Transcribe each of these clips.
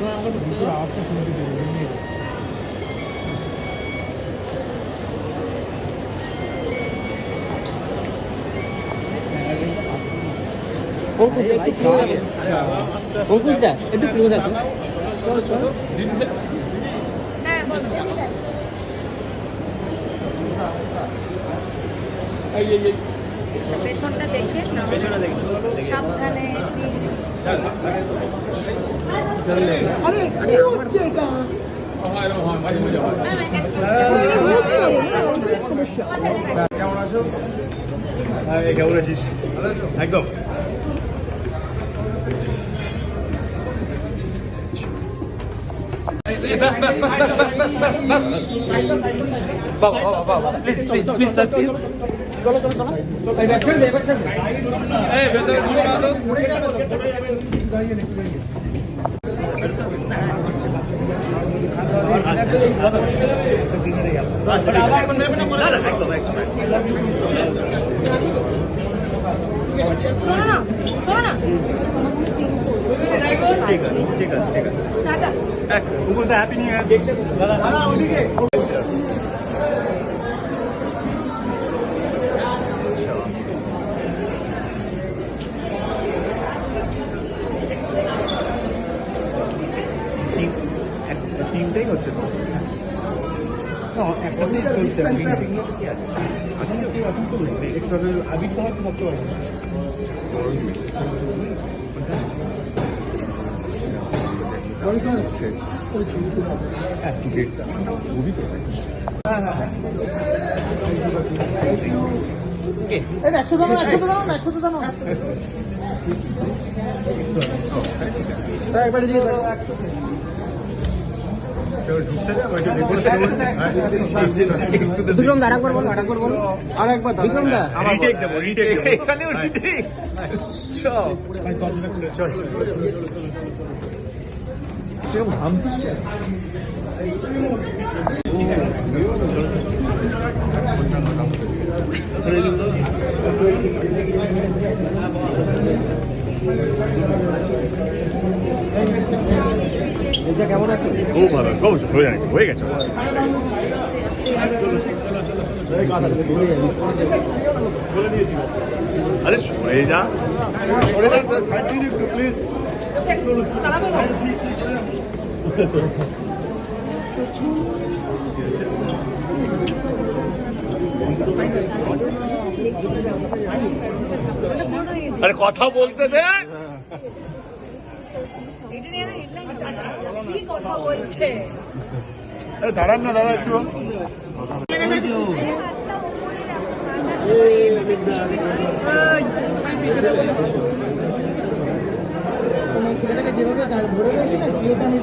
আওয়াজটা শুনতে পেয়ে ভেঙে গেছে। অঙ্কুশদা একটু ক্লোজ আছে হ্যাঁ বলো পেছনটা দেখে না? সাবধানে কেমন আছো? হ্যাঁ কেমন আছিস? একদম। বাবা বাবা বাবা please please please sir please চলো চলো চলো ব্যাক ছেড়ে দে ব্যাক ছেড়ে দে এই ভেতরে ঢুকে না তো আচ্ছা এখন নেবে না না, একদম একদম শোনো না শোনো না। ঠিক আছে ঠিক আছে ঠিক আছে। টাটা। হ্যাপি নিউ ইয়ার দাদা দাদা ওদিকে। তিনটেই হচ্ছে তো? টিকিটটা খুবই তো হ্যাঁ। হ্যাঁ হ্যাঁ এই একশো দাও না, একশো না, একশো। হ্যাঁ, একবারে দিয়ে দাও। কেউ ঢুকতে দেয় ওইটা দেখুন বিক্রম দা আরেকবার বলো আরেকবার বলো আর একবার দাও। বিক্রম দা রিটেক দেবো রিটেক দেবো এখানেও retake? চল ভাই দরজাটা খুলে চল সেরকম ঘামছিস কেন? এটা কেমন আছে? খুব ভালো খুব সোজা হয়ে গেছে। আরে সরে যা সরে যা সাইড দিয়ে একটু প্লিজ আরে কথা বলতে দে। এটা নিয়ে হেডলাইন কি কথা বলছে আরে দাঁড়ান না, দাদা, একটু। ছেলেটাকে যেভাবে ধরে রয়েছে না সেটা আমি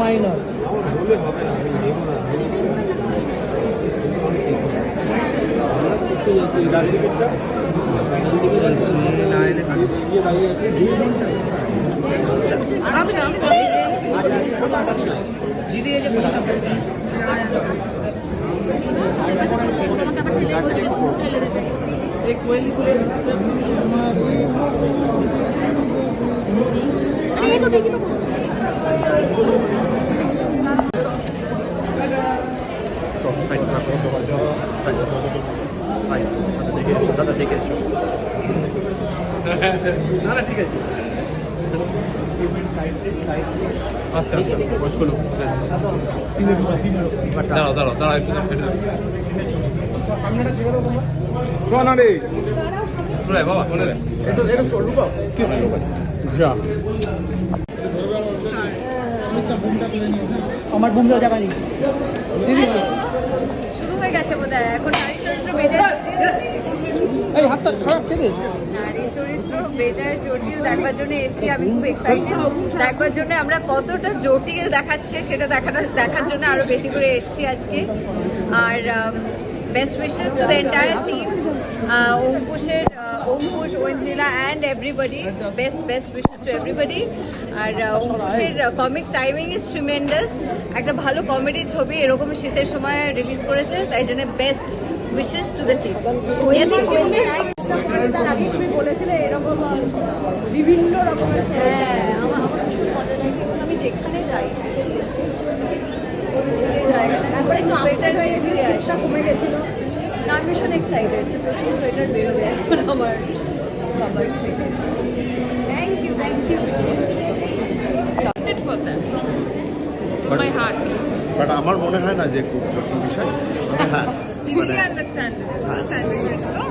মাইনর এসো না না ঠিক আছে আস্তে আস্তে বয়স্ক লোক দাঁড়াও দাঁড়াও দাঁড়াও একটু শোন রে শোনাই বাবা রে এটা এটা লুকাও যা। আমার বন্ধু জায়গা নেই শুরু হয়ে গেছে বোধ হয় এখন চরিত্র এই হাতটা সরাব থেকে নারী চরিত্র বেজায় জটিল, দেখবার জন্য এসছি, আমি খুব এক্সাইটেড দেখবার জন্য আমরা কতটা জটিল দেখাচ্ছে, সেটা দেখানোর দেখার জন্য আরও বেশি করে এসছি আজকে। আর best wishes to the entire team অঙ্কুশের Ankush Aindrila and everybody best best wishes to everybody আর অঙ্কুশের কমিক টাইমিং ইজ ট্রিমেন্ডাস একটা ভালো কমেডি ছবি এরকম শীতের সময় রিলিজ করেছে তাই জন্য best wishes to the team বলেছিলে uh, বিভিন্ন রকমের হ্যাঁ আমার ভীষণ মজা লাগে। আমি যেখানে যাই যাই। তারপরে একটু সোয়েটার হয়ে ফিরে কমে গেছিল। না আমি ভীষণ এক্সাইটেড প্রচুর সোয়েটার বেরোবে। এখন আমার বাবার থেকে thank you thank you for them. My heart. But আমার মনে হয় না যে খুব জটিল বিষয় তবে হ্যাঁ মানে. হ্যাঁ।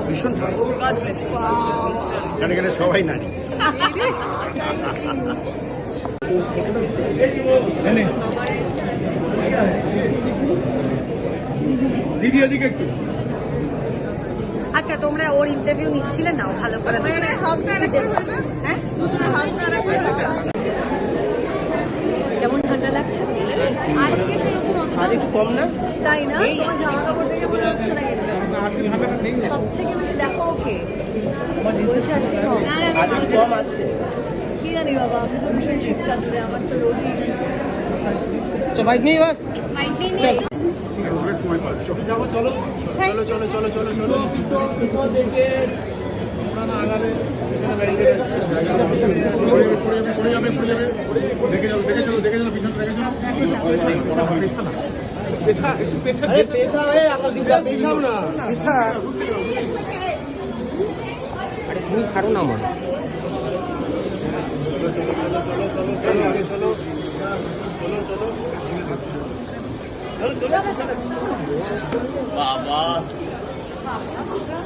ভীষণ. কারণ এখানে সবাই নারী দিদি এদিকে একটু আচ্ছা তোমরা ওর ইন্টারভিউ নিচ্ছিলে? নাও ভালো করে মানে হ্যাঁ? কেমন ঠান্ডা লাগছে? আজকে আর একটু কম না? তাই না? তোমার জামা কাপড় দেখে হচ্ছে না কিন্তু আজকে ঠান্ডাটা নেই। সব থেকে বেশি দেখো ওকে। বলছে আজকে কম। আজ কম আছে। কি জানি বাবা আমি তো ভীষণ শীত কাটবে আমার তো রোজই তো বাইক নিয়ে এবার। মাইন্ড নেই নেই সময় যাব চলো চলো চলো। চলো চলো চলো যাবে দেখে যাও দেখে চলো দেখে চলো পিছনে দেখে চলো পেছা পেছা পেছা এ আকাশ দিবা পেছাও না আরে তুমি ছাড়ো না আমার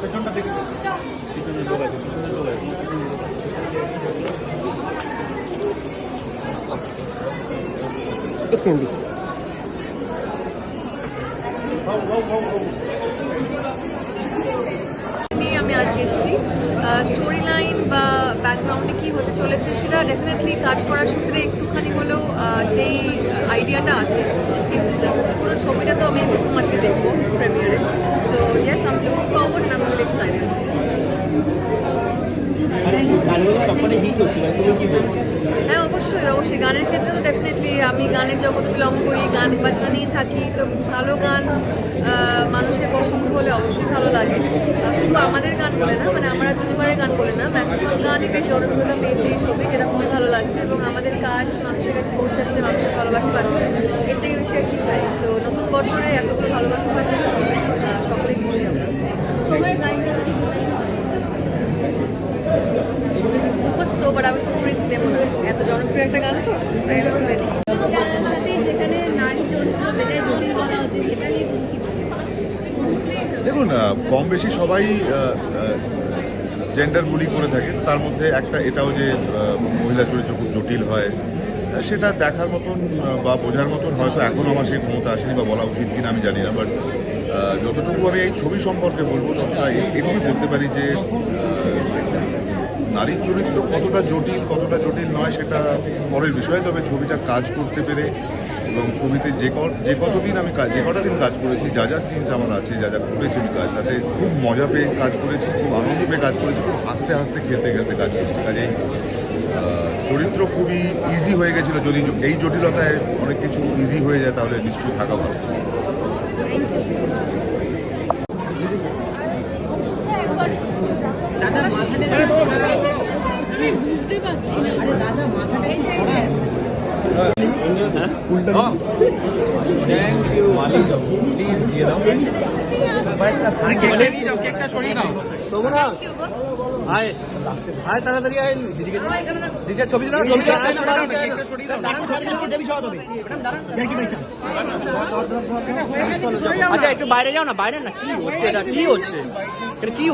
পেছনটা দেখে পিছনে লোক আছে পিছনে লোক আছে এক সেকেন্ড দিকে নিয়ে আমি আজকে এসেছি স্টোরি লাইন বা ব্যাকগ্রাউন্ডে কি হতে চলেছে সেটা ডেফিনেটলি কাজ করার সূত্রে একটুখানি হলেও সেই আইডিয়াটা আছে। কিন্তু পুরো ছবিটা তো আমি প্রথম আজকে দেখব প্রিমিয়ারে সো ইয়েস আমি লুকিং ফরওয়ার্ড আমি রিয়েলি এক্সাইটেড সবকটাই হিট হচ্ছিল তুমি কি বলব হ্যাঁ অবশ্যই অবশ্যই। গানের ক্ষেত্রে তো ডেফিনেটলি আমি গানের জগতে বিলং করি, গান বাজনা নিয়ে থাকি, তো ভালো গান মানুষের পছন্দ হলে অবশ্যই ভালো লাগে। শুধু আমাদের গান বলে না মানে আমরা দুনিবারের গান বলে না ম্যাক্সিমাম গানই বেশ জনপ্রিয়তা পেয়েছে, এই ছবি যেটা খুবই ভালো লাগছে এবং আমাদের কাজ মানুষের কাছে পৌঁছাচ্ছে, মানুষের ভালোবাসা পাচ্ছে। এর থেকে বেশি আর কি চাই। তো নতুন বছরে এতগুলো ভালোবাসা পাচ্ছি সকলেই খুশি আমরা। তোমার গানটা যদি হয় মুখস্থ বাট আমি খুব রিস্ক নেব না। এত জনপ্রিয় একটা গান তো তাই আমি খুলে গানের সাথে যেখানে নারী চরিত্র যেটাই জটিল বলা হচ্ছে সেটা নিয়ে তুমি কি দেখুন কম বেশি সবাই জেন্ডার বুলি করে থাকে। তার মধ্যে একটা এটাও যে মহিলা চরিত্র খুব জটিল হয় সেটা দেখার মতন বা বোঝার মতন হয়তো এখনও আমার সেই ক্ষমতা আসেনি বা বলা উচিত কিনা আমি জানি না। বাট যতটুকু আমি এই ছবি সম্পর্কে বলব ততটা এটুকুই বলতে পারি যে নারীর চরিত্র কতটা জটিল কতটা জটিল নয় সেটা পরের বিষয়। তবে ছবিটা কাজ করতে পেরে এবং ছবিতে যে যে কতদিন আমি কাজ, যে কটা দিন কাজ করেছি, যা যা সিনস আমার আছে, যা যা করেছি আমি কাজ, তাতে খুব মজা পেয়ে কাজ করেছি, খুব আনন্দ পেয়ে কাজ করেছি, খুব হাসতে হাসতে, খেলতে খেলতে কাজ করেছি। কাজেই চরিত্র খুবই ইজি হয়ে গেছিল যদি এই জটিলতায় অনেক কিছু ইজি হয়ে যায়, তাহলে নিশ্চয়ই থাকা ভালো আমি বুঝতে পারছি না আরে দাদা মাথাটা এই যে থ্যাংক ইউ প্লিজ দিয়ে দাও আরে কেকটা নিয়ে যাও কেকটা সরিয়ে দাও তোমরা আয় আয় তাড়াতাড়ি আয় দিদিকে দিদিকে ছবি দাও ছবি দাও কেকটা সরিয়ে দাও আচ্ছা একটু বাইরে যাও না বাইরে না কি হচ্ছে এটা কি হচ্ছে এটা কি